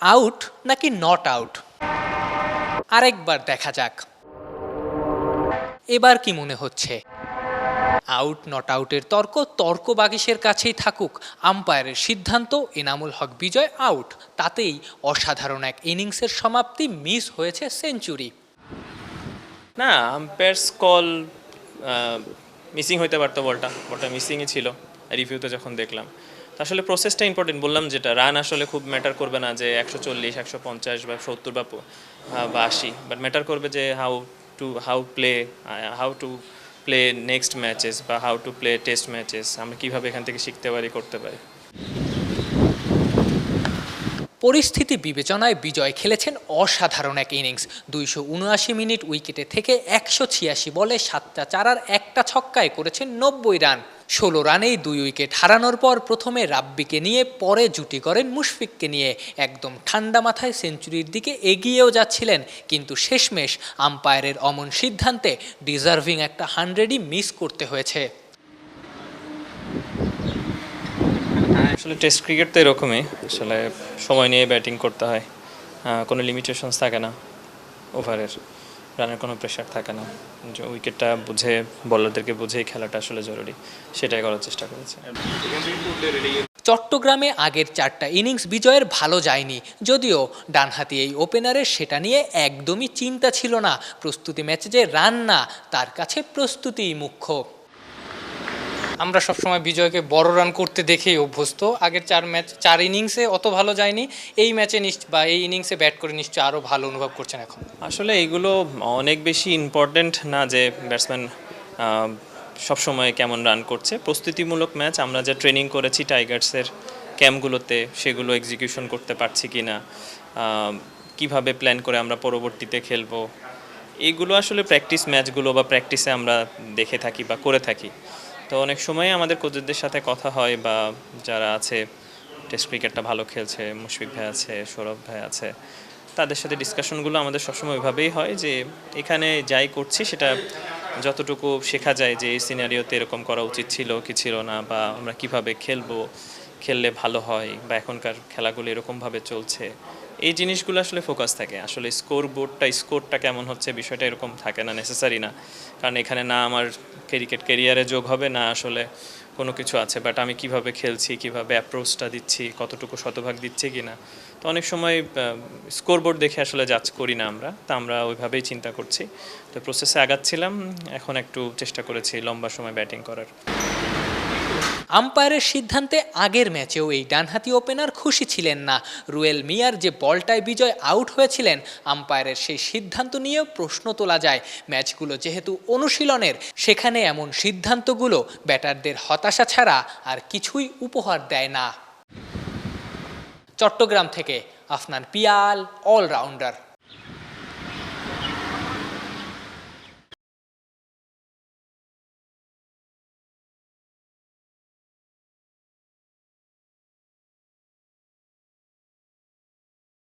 Out নাকি not out? আরেকবার দেখা যাক। এবার কি মনে হচ্ছে? আউট, নট আউটের তর্ক তর্ক বাগিসের কাছেই থাকুক। আম্পায়ারের সিদ্ধান্ত, এনামুল হক বিজয় আউট। তাতেই অসাধারণ এক ইনিংসের সমাপ্তি মিস হয়েছে সেঞ্চুরি। না আম্পায়ার্স কল মিসিং হইতে পারতো বলটা। বলটা মিসিংই ছিল। রিভিউতে যখন দেখলাম। আসলে প্রসেসটা ইম্পর্টেন্ট বললাম যেটা রান আসলে খুব ম্যাটার করবে না যে একশো চল্লিশ, একশো পঞ্চাশ বা সত্তর বা আশি। বাট ম্যাটার করবে যে how to how play how to play next matches বা how to play test matches আমরা কীভাবে এখান থেকে শিখতে পারি, করতে পারি। পরিস্থিতি বিবেচনায় বিজয় খেলেছেন অসাধারণ এক ইনিংস দুইশো উনআশি মিনিট উইকেটে থেকে একশো ছিয়াশি বলে সাতটা চারার একটা ছক্কায় করেছেন নব্বই রান। ষোলো রানেই দুই উইকেট হারানোর পর প্রথমে রাব্বিকে নিয়ে, পরে জুটি করেন মুশফিককে নিয়ে। একদম ঠান্ডা মাথায় সেঞ্চুরির দিকে এগিয়েও যাচ্ছিলেন, কিন্তু শেষমেশ আম্পায়ারের অমন সিদ্ধান্তে ডিজার্ভিং একটা হান্ড্রেডই মিস করতে হয়েছে। আসলে টেস্ট ক্রিকেট তো এরকমই। আসলে সময় নিয়ে ব্যাটিং করতে হয়। কোনো লিমিটেশনস থাকে না। ওভারের রানের কোনো প্রেশার থাকে না। যে উইকেটটা বুঝে বলারদেরকে বুঝে খেলাটা আসলে জরুরি, সেটাই করার চেষ্টা করেছে। চট্টগ্রামে আগের চারটা ইনিংস বিজয়ের ভালো যায়নি, যদিও ডানহাতি এই ওপেনারের সেটা নিয়ে একদমই চিন্তা ছিল না। প্রস্তুতি ম্যাচে যে রান না, তার কাছে প্রস্তুতিই মুখ্য। আমরা সবসময় বিজয়কে বড় রান করতে দেখেই অভ্যস্ত। আগের চার ম্যাচ, চার ইনিংসে অত ভালো যায়নি। এই ম্যাচে নিশ্চ বা এই ইনিংসে ব্যাট করে নিশ্চয়ই আরও ভালো অনুভব করছেন এখন। আসলে এইগুলো অনেক বেশি ইম্পর্ট্যান্ট না যে ব্যাটসম্যান সবসময় কেমন রান করছে। প্রস্তুতিমূলক ম্যাচ আমরা যে ট্রেনিং করেছি টাইগার্সের ক্যাম্পগুলোতে সেগুলো এক্সিকিউশন করতে পারছি কি না কীভাবে প্ল্যান করে আমরা পরবর্তীতে খেলব এইগুলো আসলে প্র্যাকটিস ম্যাচগুলো বা প্র্যাকটিসে আমরা দেখে থাকি বা করে থাকি। তো অনেক সময় আমাদের কোচদের সাথে কথা হয় বা যারা আছে টেস্ট ক্রিকেটটা ভালো খেলছে, মুশফিক ভাই আছে, সৌরভ ভাই আছে, তাদের সাথে ডিসকাশনগুলো আমাদের সবসময় ওইভাবেই হয় যে এখানে যাই করছি সেটা যতটুকু শেখা যায় যে এই সিনারিওতে এরকম করা উচিত ছিল কি ছিল না বা আমরা কীভাবে খেলব, খেললে ভালো হয় বা এখনকার খেলাগুলো এরকমভাবে চলছে। এই জিনিসগুলো আসলে ফোকাস থাকে। আসলে স্কোর বোর্ডটা স্কোরটা কেমন হচ্ছে বিষয়টা এরকম থাকে না নেসেসারি না। কারণ এখানে না আমার ক্রিকেট কেরিয়ারে যোগ হবে, না আসলে কোনো কিছু আছে। বাট আমি কীভাবে খেলছি, কীভাবে অ্যাপ্রোচটা দিচ্ছি, কতটুকু শতভাগ দিচ্ছি কি না তো অনেক সময় স্কোর বোর্ড দেখে আসলে জাজ করি না আমরা। তা আমরা ওইভাবেই চিন্তা করছি। তো প্রসেসে আগাচ্ছিলাম, এখন একটু চেষ্টা করেছি লম্বা সময় ব্যাটিং করার। আম্পায়ারের সিদ্ধান্তে আগের ম্যাচেও এই ডানহাতি ওপেনার খুশি ছিলেন না। রুয়েল মিয়ার যে বলটায় বিজয় আউট হয়েছিলেন, আম্পায়ারের সেই সিদ্ধান্ত নিয়েও প্রশ্ন তোলা যায়। ম্যাচগুলো যেহেতু অনুশীলনের, সেখানে এমন সিদ্ধান্তগুলো ব্যাটারদের হতাশা ছাড়া আর কিছুই উপহার দেয় না। চট্টগ্রাম থেকে আফনান পিয়াল, অলরাউন্ডার।